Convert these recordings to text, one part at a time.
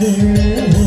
derdim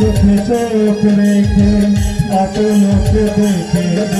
চোখে চোখ রেখে আটলোকে দেখে।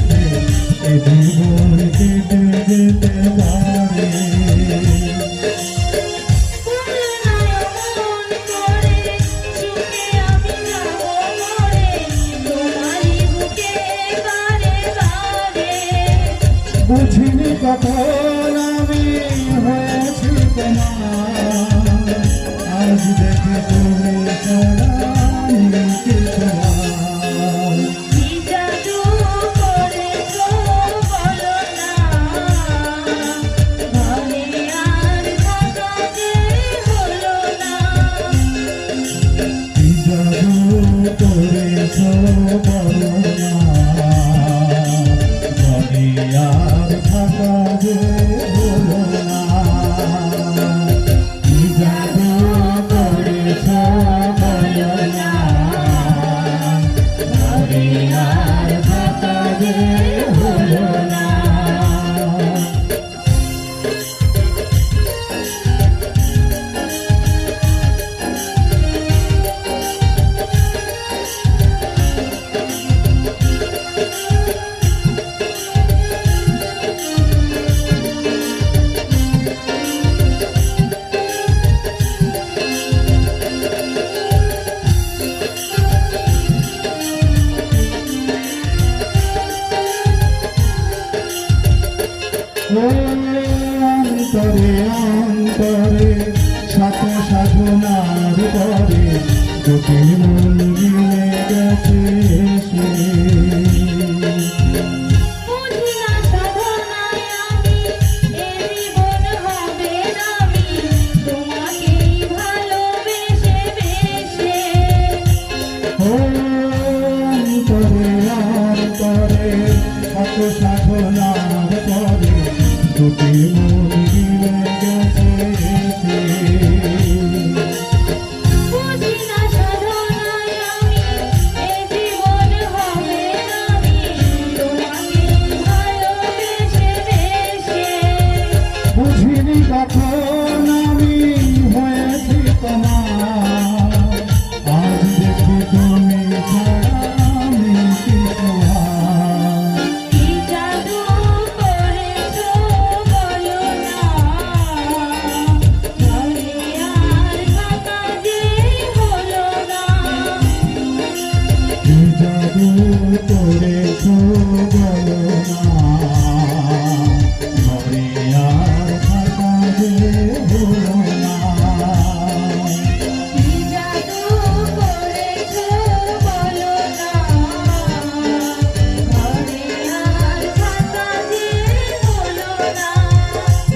বুঝিনি কখন আমি হয়েছি তোমার। আজ দেখে তুমি again. কত সাধনা করে দুটি মনে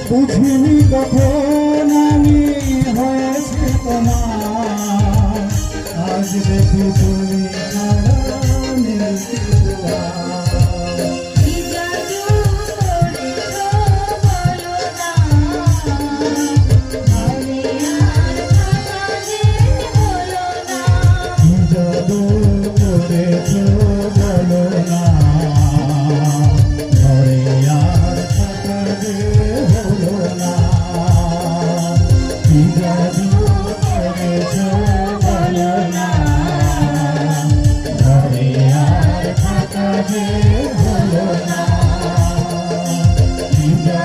বুঝিনি কখন আমি হয়েছে তোমার। আজ দেখি তুমি